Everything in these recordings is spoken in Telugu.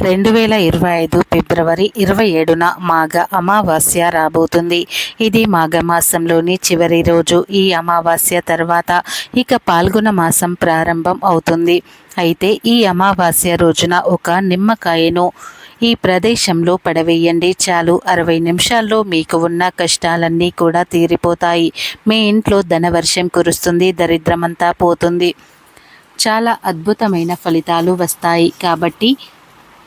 రెండు వేల ఇరవై ఐదు ఫిబ్రవరి ఇరవై ఏడున మాఘ అమావాస్య రాబోతుంది. ఇది మాఘ మాసంలోని చివరి రోజు. ఈ అమావాస్య తర్వాత ఇక పాల్గొన మాసం ప్రారంభం అవుతుంది. అయితే ఈ అమావాస్య రోజున ఒక నిమ్మకాయను ఈ ప్రదేశంలో పడవేయండి. చాలు. అరవై నిమిషాల్లో మీకు ఉన్న కష్టాలన్నీ కూడా తీరిపోతాయి. మీ ఇంట్లో ధనవర్షం కురుస్తుంది. దరిద్రమంతా పోతుంది. చాలా అద్భుతమైన ఫలితాలు వస్తాయి. కాబట్టి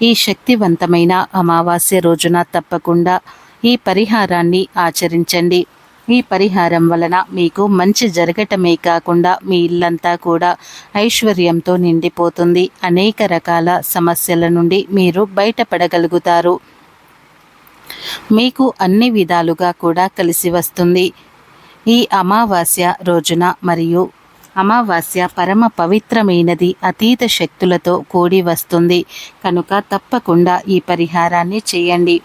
ఈ శక్తివంతమైన అమావాస్య రోజున తప్పకుండా ఈ పరిహారాన్ని ఆచరించండి. ఈ పరిహారం వలన మీకు మంచి జరగటమే కాకుండా మీ ఇల్లంతా కూడా ఐశ్వర్యంతో నిండిపోతుంది. అనేక రకాల సమస్యల నుండి మీరు బయటపడగలుగుతారు. మీకు అన్ని విధాలుగా కూడా కలిసి వస్తుంది. ఈ అమావాస్య రోజున మరియు అమావాస్య పరమ పవిత్రమైనది అతీత శక్తులతో కూడి వస్తుంది. కనుక తప్పకుండా ఈ పరిహారాన్ని చేయండి.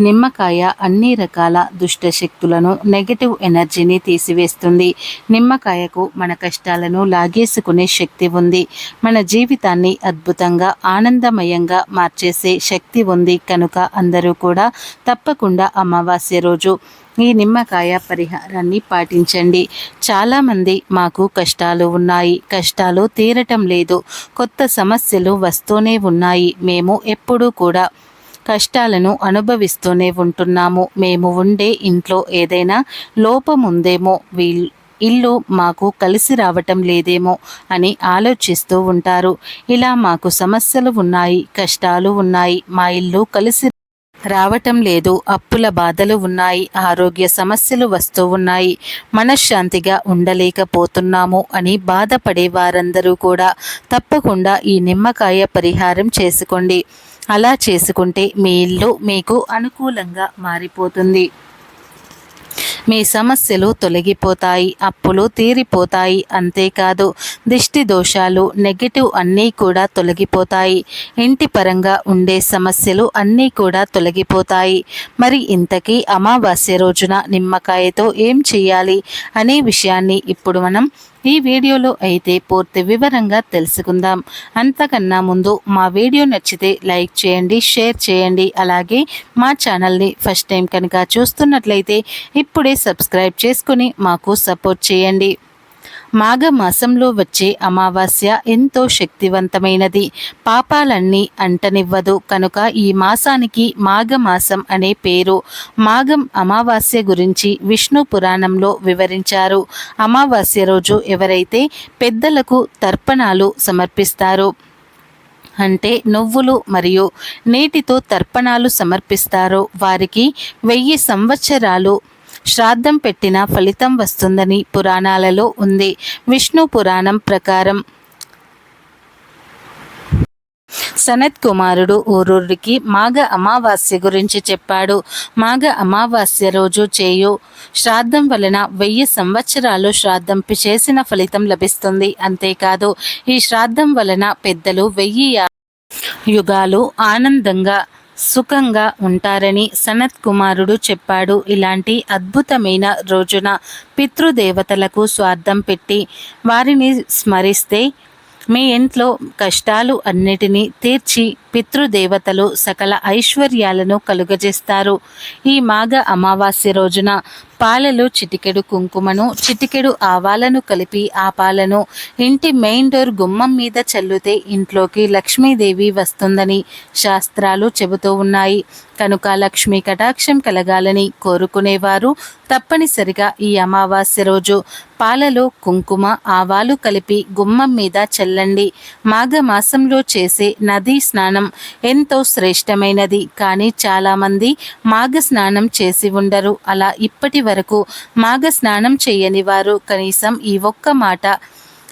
నిమ్మకాయ అన్ని రకాల దుష్ట శక్తులను నెగటివ్ ఎనర్జీని తీసివేస్తుంది. నిమ్మకాయకు మన కష్టాలను లాగేసుకునే శక్తి ఉంది. మన జీవితాన్ని అద్భుతంగా ఆనందమయంగా మార్చేసే శక్తి ఉంది. కనుక అందరూ కూడా తప్పకుండా అమావాస్య రోజు ఈ నిమ్మకాయ పరిహారాన్ని పాటించండి. చాలామంది మాకు కష్టాలు ఉన్నాయి. కష్టాలు తీరటం లేదు. కొత్త సమస్యలు వస్తూనే ఉన్నాయి. మేము ఎప్పుడూ కూడా కష్టాలను అనుభవిస్తూనే ఉంటున్నాము. మేము ఉండే ఇంట్లో ఏదైనా లోపం ఉందేమో వీళ్ళు ఇల్లు మాకు కలిసి రావటం లేదేమో అని ఆలోచిస్తూ ఉంటారు. ఇలా మాకు సమస్యలు ఉన్నాయి కష్టాలు ఉన్నాయి. మా ఇల్లు కలిసి రావటం లేదు. అప్పుల బాధలు ఉన్నాయి. ఆరోగ్య సమస్యలు వస్తూ ఉన్నాయి. మనశ్శాంతిగా ఉండలేకపోతున్నాము అని బాధపడే వారందరూ కూడా తప్పకుండా ఈ నిమ్మకాయ పరిహారం చేసుకోండి. అలా చేసుకుంటే మీ ఇల్లు మీకు అనుకూలంగా మారిపోతుంది. మీ సమస్యలు తొలగిపోతాయి అప్పులు తీరిపోతాయి అంతేకాదు. దిష్టి దోషాలు నెగిటివ్ అన్నీ కూడా తొలగిపోతాయి. ఇంటి పరంగా ఉండే సమస్యలు అన్నీ కూడా తొలగిపోతాయి. మరి ఇంతకీ అమావాస్య రోజున నిమ్మకాయతో ఏం చేయాలి అనే విషయాన్ని ఇప్పుడు మనం ఈ వీడియోలో అయితే పూర్తి వివరంగా తెలుసుకుందాం. అంతకన్నా ముందు మా వీడియో నచ్చితే లైక్ చేయండి షేర్ చేయండి. అలాగే మా ఛానల్ని ఫస్ట్ టైం కనుక చూస్తున్నట్లయితే ఇప్పుడే సబ్స్క్రైబ్ చేసుకుని మాకు సపోర్ట్ చేయండి. మాఘమాసంలో వచ్చే అమావాస్య ఎంతో శక్తివంతమైనది. పాపాలన్నీ అంటనివ్వదు. కనుక ఈ మాసానికి మాఘమాసం అనే పేరు మాఘం అమావాస్య గురించి విష్ణు పురాణంలో వివరించారు. అమావాస్య రోజు ఎవరైతే పెద్దలకు తర్పణాలు సమర్పిస్తారో అంటే నువ్వులు మరియు నీటితో తర్పణాలు సమర్పిస్తారో వారికి వెయ్యి సంవత్సరాలు శ్రాద్ధం పెట్టిన ఫలితం వస్తుందని పురాణాలలో ఉంది. విష్ణు పురాణం ప్రకారం సనత్ కుమారుడు ఊరూరికి మాఘ అమావాస్య గురించి చెప్పాడు. మాఘ అమావాస్య రోజు చేయు శ్రాద్ధం వలన వెయ్యి సంవత్సరాలు శ్రాద్ధం చేసిన ఫలితం లభిస్తుంది. అంతేకాదు ఈ శ్రాద్ధం వలన పెద్దలు వెయ్యి యుగాలు ఆనందంగా సుఖంగా ఉంటారని సనత్ కుమారుడు చెప్పాడు. ఇలాంటి అద్భుతమైన రోజున పితృదేవతలకు స్వార్థం పెట్టి వారిని స్మరిస్తే మీ ఇంట్లో కష్టాలు అన్నిటినీ తీర్చి పితృదేవతలు సకల ఐశ్వర్యాలను కలుగజేస్తారు. ఈ మాఘ అమావాస్య రోజున పాలలో చిటికెడు కుంకుమను చిటికెడు ఆవాలను కలిపి ఆ పాలను ఇంటి మెయిన్ డోర్ గుమ్మం మీద చల్లుతే ఇంట్లోకి లక్ష్మీదేవి వస్తుందని శాస్త్రాలు చెబుతూ ఉన్నాయి. కనుక లక్ష్మీ కటాక్షం కలగాలని కోరుకునేవారు. తప్పనిసరిగా ఈ అమావాస్య రోజు పాలలో కుంకుమ ఆవాలు కలిపి గుమ్మం మీద చల్లండి. మాఘమాసంలో చేసే నదీ స్నానం ఎంతో శ్రేష్టమైనది. కానీ చాలామంది మాఘ స్నానం చేసి ఉండరు. అలా ఇప్పటి వరకు మాఘ స్నానం చేయని వారు కనీసం ఈ ఒక్క మాట.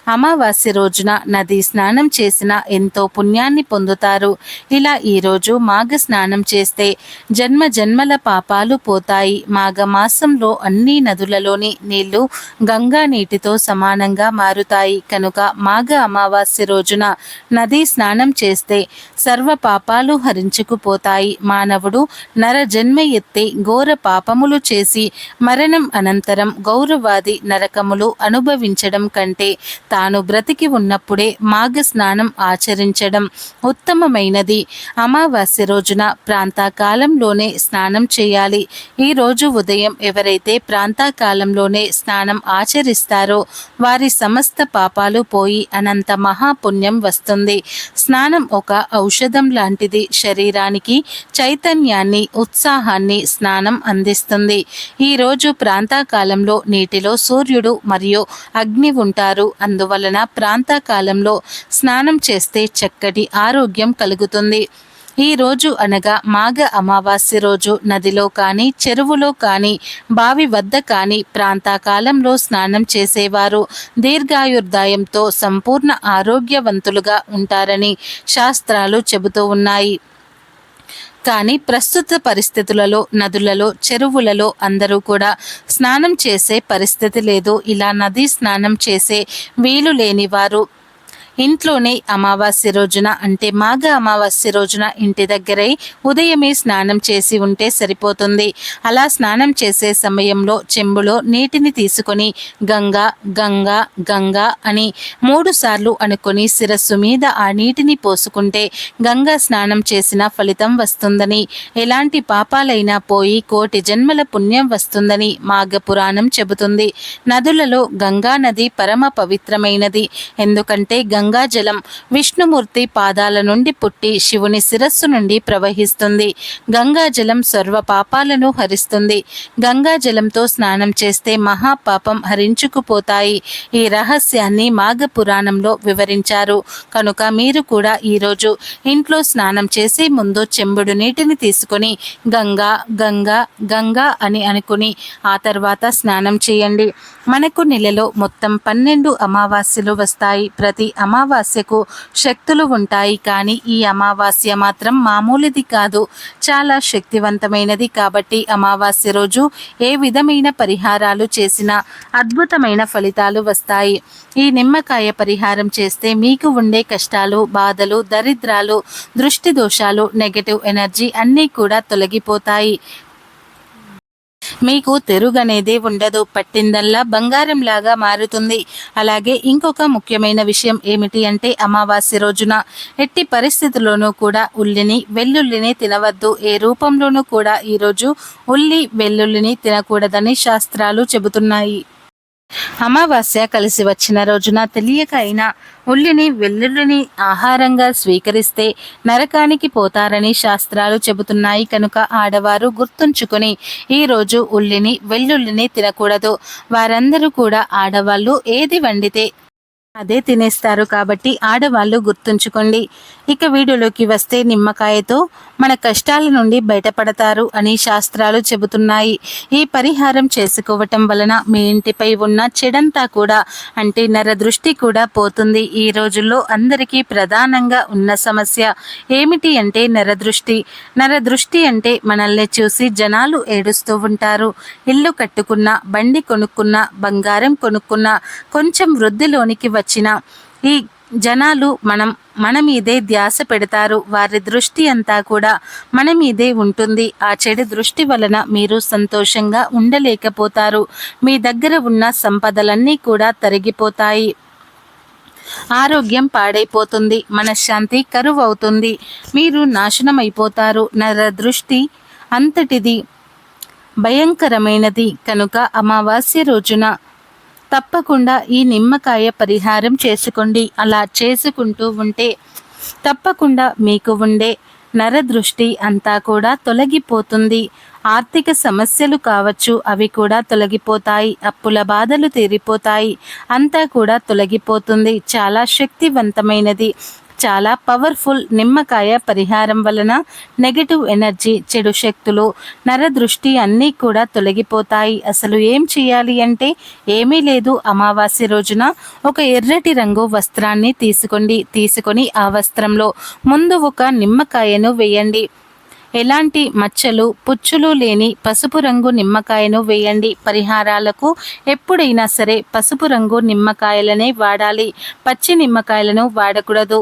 అమావాస్య రోజున నది స్నానం చేసిన ఎంతో పుణ్యాన్ని పొందుతారు. ఇలా ఈరోజు మాఘ స్నానం చేస్తే జన్మ జన్మల పాపాలు పోతాయి. మాఘ మాసంలో అన్ని నదులలోని నీళ్ళు గంగా నీటితో సమానంగా మారుతాయి. కనుక మాఘ అమావాస్య రోజున నది స్నానం చేస్తే సర్వ పాపాలు హరించుకుపోతాయి. మానవుడు నర జన్మ ఎత్తి ఘోర పాపములు చేసి మరణం అనంతరం గౌరవాది నరకములు అనుభవించడం కంటే తాను బ్రతికి ఉన్నప్పుడే మాఘ స్నానం ఆచరించడం ఉత్తమమైనది. అమావాస్య రోజున ప్రాంతాకాలంలోనే స్నానం చేయాలి. ఈ రోజు ఉదయం ఎవరైతే ప్రాంతాకాలంలోనే స్నానం ఆచరిస్తారో వారి సమస్త పాపాలు పోయి అనంత మహాపుణ్యం వస్తుంది. స్నానం ఒక ఔషధం ఔషధం లాంటిది శరీరానికి చైతన్యాన్ని ఉత్సాహాన్ని స్నానం అందిస్తుంది. ఈరోజు ప్రాంతాకాలంలో నీటిలో సూర్యుడు మరియు అగ్ని ఉంటారు. అందువలన ప్రాంతకాలంలో స్నానం చేస్తే చక్కటి ఆరోగ్యం కలుగుతుంది. ఈ రోజు అనగా మాఘ అమావాస్య రోజు. నదిలో కానీ చెరువులో కానీ బావి వద్ద కానీ ప్రాంతాకాలంలో స్నానం చేసేవారు. దీర్ఘాయుర్దాయంతో సంపూర్ణ ఆరోగ్యవంతులుగా ఉంటారని శాస్త్రాలు చెబుతూ ఉన్నాయి. కానీ ప్రస్తుత పరిస్థితులలో నదులలో చెరువులలో అందరూ కూడా స్నానం చేసే పరిస్థితి లేదు. ఇలా నదీ స్నానం చేసే వీలు లేని వారు ఇంట్లోనే అమావాస్య రోజున అంటే మాఘ అమావాస్య రోజున ఇంటి దగ్గరై ఉదయమే స్నానం చేసి ఉంటే సరిపోతుంది. అలా స్నానం చేసే సమయంలో చెంబులో నీటిని తీసుకొని గంగా గంగా గంగా అని మూడు సార్లు అనుకొని శిరస్సు మీద ఆ నీటిని పోసుకుంటే గంగా స్నానం చేసిన ఫలితం వస్తుందని ఎలాంటి పాపాలైనా పోయి కోటి జన్మల పుణ్యం వస్తుందని మాఘ పురాణం చెబుతుంది. నదులలో గంగా నది పరమ పవిత్రమైనది. ఎందుకంటే గంగాజలం విష్ణుమూర్తి పాదాల నుండి పుట్టి శివుని శిరస్సు నుండి ప్రవహిస్తుంది. గంగాజలం సర్వ పాపాలను హరిస్తుంది. గంగాజలంతో స్నానం చేస్తే మహాపాపం హరించుకుపోతాయి. ఈ రహస్యాన్ని మాఘ పురాణంలో వివరించారు. కనుక మీరు కూడా ఈరోజు ఇంట్లో స్నానం చేసే ముందు చెంబుడు నీటిని తీసుకొని గంగా గంగా గంగా అని అనుకుని ఆ తర్వాత స్నానం చేయండి. మనకు నెలలో మొత్తం పన్నెండు అమావాస్యలు వస్తాయి. ప్రతి అమావాస్యకు శక్తులు ఉంటాయి. కానీ ఈ అమావాస్య మాత్రం మామూలుది కాదు. చాలా శక్తివంతమైనది కాబట్టి అమావాస్య రోజు ఏ విధమైన పరిహారాలు చేసినా అద్భుతమైన ఫలితాలు వస్తాయి. ఈ నిమ్మకాయ పరిహారం చేస్తే మీకు ఉండే కష్టాలు బాధలు దరిద్రాలు దృష్టి దోషాలు నెగటివ్ ఎనర్జీ అన్నీ కూడా తొలగిపోతాయి. మీకు తెరుగనేది ఉండదు పట్టిందల్లా బంగారం లాగా మారుతుంది. అలాగే ఇంకొక ముఖ్యమైన విషయం ఏమిటి అంటే అమావాస్య రోజున ఎట్టి పరిస్థితుల్లోనూ కూడా ఉల్లిని వెల్లుల్లిని తినవద్దు. ఏ రూపంలోనూ కూడా ఈరోజు ఉల్లి వెల్లుల్లిని తినకూడదని శాస్త్రాలు చెబుతున్నాయి. అమావాస్య కలిసి వచ్చిన రోజున తెలియక అయినా ఉల్లిని వెల్లుల్లిని ఆహారంగా స్వీకరిస్తే నరకానికి పోతారని శాస్త్రాలు చెబుతున్నాయి. కనుక ఆడవారు గుర్తుంచుకొని ఈరోజు ఉల్లిని వెల్లుల్లిని తినకూడదు. వారందరూ కూడా ఆడవాళ్ళు ఏది వండితే అదే తినేస్తారు కాబట్టి ఆడవాళ్ళు గుర్తుంచుకోండి. ఇక వీడియోలోకి వస్తే నిమ్మకాయతో మన కష్టాల నుండి బయటపడతారు అని శాస్త్రాలు చెబుతున్నాయి. ఈ పరిహారం చేసుకోవటం వలన మీ ఇంటిపై ఉన్న చెడంతా కూడా అంటే నర దృష్టి కూడా పోతుంది. ఈ రోజుల్లో అందరికీ ప్రధానంగా ఉన్న సమస్య ఏమిటి అంటే నరదృష్టి. నరదృష్టి అంటే మనల్ని చూసి జనాలు ఏడుస్తూ ఉంటారు. ఇల్లు కట్టుకున్న బండి కొనుక్కున్న బంగారం కొనుక్కున్న కొంచెం వృద్ధిలోనికి వచ్చిన ఈ జనాలు మనం మన మీదే ధ్యాస పెడతారు. వారి దృష్టి అంతా కూడా మన మీదే ఉంటుంది. ఆ చెడు దృష్టి వలన మీరు సంతోషంగా ఉండలేకపోతారు. మీ దగ్గర ఉన్న సంపదలన్నీ కూడా తరిగిపోతాయి. ఆరోగ్యం పాడైపోతుంది. మనశ్శాంతి కరువు అవుతుంది మీరు నాశనం అయిపోతారు నర దృష్టి అంతటిది భయంకరమైనది. కనుక అమావాస్య రోజున తప్పకుండా ఈ నిమ్మకాయ పరిహారం చేసుకోండి. అలా చేసుకుంటూ ఉంటే తప్పకుండా మీకు ఉండే నరదృష్టి అంతా కూడా తొలగిపోతుంది. ఆర్థిక సమస్యలు కావచ్చు అవి కూడా తొలగిపోతాయి. అప్పుల బాధలు తీరిపోతాయి. అంతా కూడా తొలగిపోతుంది. చాలా శక్తివంతమైనది. చాలా పవర్ఫుల్ నిమ్మకాయ పరిహారం వలన నెగటివ్ ఎనర్జీ చెడు శక్తులు నరదృష్టి అన్నీ కూడా తొలగిపోతాయి. అసలు ఏం చేయాలి అంటే ఏమీ లేదు అమావాస్య రోజున ఒక ఎర్రటి రంగు వస్త్రాన్ని తీసుకోండి. తీసుకొని ఆ వస్త్రంలో ముందు ఒక నిమ్మకాయను వేయండి. ఎలాంటి మచ్చలు పుచ్చులు లేని పసుపు రంగు నిమ్మకాయను వేయండి. పరిహారాలకు ఎప్పుడైనా సరే పసుపు రంగు నిమ్మకాయలనే వాడాలి. పచ్చి నిమ్మకాయలను వాడకూడదు.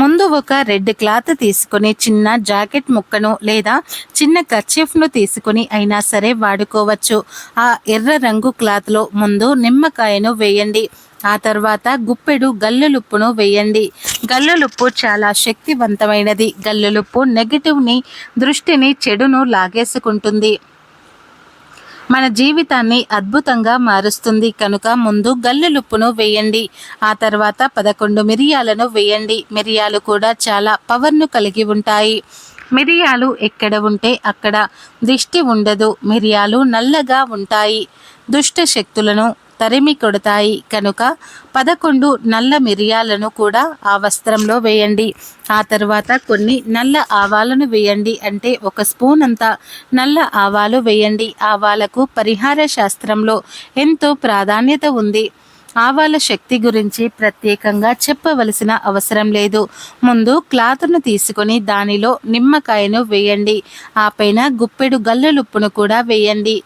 ముందు ఒక రెడ్ క్లాత్ తీసుకొని చిన్న జాకెట్ ముక్కను లేదా చిన్న కర్చీఫ్ను తీసుకొని అయినా సరే వాడుకోవచ్చు. ఆ ఎర్ర రంగు క్లాత్లో ముందు నిమ్మకాయను వేయండి. ఆ తర్వాత గుప్పెడు గల్లులుప్పును వేయండి. గల్లులుప్పు చాలా శక్తివంతమైనది. గల్లులుప్పు నెగిటివ్ని దృష్టిని చెడును లాగేసుకుంటుంది. మన జీవితాన్ని అద్భుతంగా మారుస్తుంది. కనుక ముందు గల్లులుప్పును వేయండి. ఆ తర్వాత పదకొండు మిరియాలను వేయండి. మిరియాలు కూడా చాలా పవర్ను కలిగి ఉంటాయి. మిరియాలు ఎక్కడ ఉంటే అక్కడ దిష్టి ఉండదు. మిరియాలు నల్లగా ఉంటాయి. దుష్ట శక్తులను తరిమి కొడతాయి. కనుక పదకొండు నల్ల మిరియాలను కూడా ఆ వస్త్రంలో వేయండి. ఆ తర్వాత కొన్ని నల్ల ఆవాలను వేయండి. అంటే ఒక స్పూన్ అంతా నల్ల ఆవాలు వేయండి. ఆవాలకు పరిహార శాస్త్రంలో ఎంతో ప్రాధాన్యత ఉంది. ఆవాల శక్తి గురించి ప్రత్యేకంగా చెప్పవలసిన అవసరం లేదు. ముందు క్లాత్ను తీసుకొని దానిలో నిమ్మకాయను వేయండి. ఆ పైన గుప్పెడు గల్లలుప్పును కూడా వేయండి.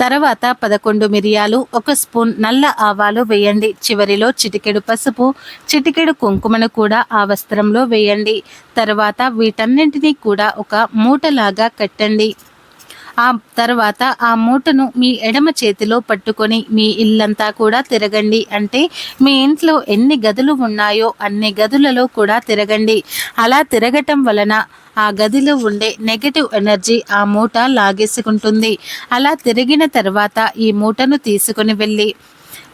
తర్వాత పదకొండు మిరియాలు ఒక స్పూన్ నల్ల ఆవాలు వేయండి. చివరిలో చిటికెడు పసుపు చిటికెడు కుంకుమను కూడా ఆ వస్త్రంలో వేయండి. తర్వాత వీటన్నింటినీ కూడా ఒక మూటలాగా కట్టండి. ఆ తర్వాత ఆ మూటను మీ ఎడమ చేతిలో పట్టుకొని మీ ఇల్లంతా కూడా తిరగండి. అంటే మీ ఇంట్లో ఎన్ని గదులు ఉన్నాయో అన్ని గదులలో కూడా తిరగండి. అలా తిరగటం వలన ఆ గదిలో ఉండే నెగటివ్ ఎనర్జీ ఆ మూట లాగేసుకుంటుంది. అలా తిరిగిన తర్వాత ఈ మూటను తీసుకుని వెళ్ళి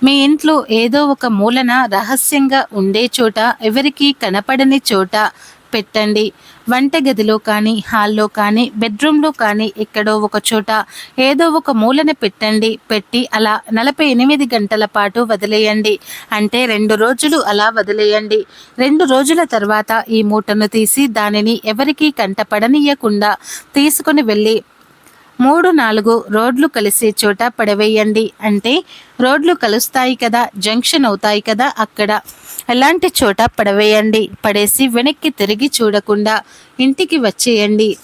మీ ఇంట్లో ఏదో ఒక మూలన రహస్యంగా ఉండే చోట ఎవరికీ కనపడని చోట పెట్టండి. వంటగదిలో కానీ హాల్లో కానీ బెడ్రూమ్లో కానీ ఎక్కడో ఒక చోట ఏదో ఒక మూలన పెట్టండి. పెట్టి అలా నలభై ఎనిమిది గంటల పాటు వదిలేయండి. అంటే రెండు రోజులు అలా వదిలేయండి. రెండు రోజుల తర్వాత ఈ మూటను తీసి దానిని ఎవరికీ కంటపడనీయకుండా తీసుకుని వెళ్ళి మూడు నాలుగు రోడ్లు కలిసే చోట పడవేయండి. అంటే రోడ్లు కలుస్తాయి కదా జంక్షన్ అవుతాయి కదా అక్కడ అలాంటి చోట పడవేయండి. పడేసి వెనక్కి తిరిగి చూడకుండా ఇంటికి వచ్చేయండి.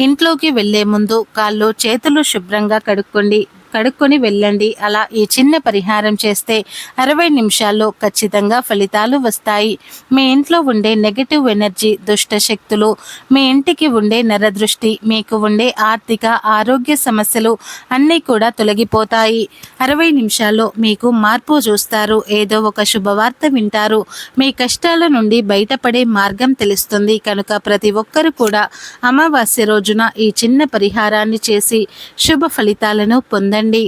ఇంట్లోకి వెళ్ళే ముందు కాళ్ళు చేతులు శుభ్రంగా కడుక్కోండి. కడుక్కొని వెళ్ళండి. అలా ఈ చిన్న పరిహారం చేస్తే అరవై నిమిషాల్లో ఖచ్చితంగా ఫలితాలు వస్తాయి. మీ ఇంట్లో ఉండే నెగటివ్ ఎనర్జీ దుష్ట శక్తులు మీ ఇంటికి ఉండే నరదృష్టి మీకు ఉండే ఆర్థిక ఆరోగ్య సమస్యలు అన్నీ కూడా తొలగిపోతాయి. అరవై నిమిషాల్లో మీకు మార్పు చూస్తారు. ఏదో ఒక శుభవార్త వింటారు. మీ కష్టాల నుండి బయటపడే మార్గం తెలుస్తుంది. కనుక ప్రతి ఒక్కరు కూడా అమావాస్య రోజున ఈ చిన్న పరిహారాన్ని చేసి శుభ ఫలితాలను పొందండి. బాగుందండి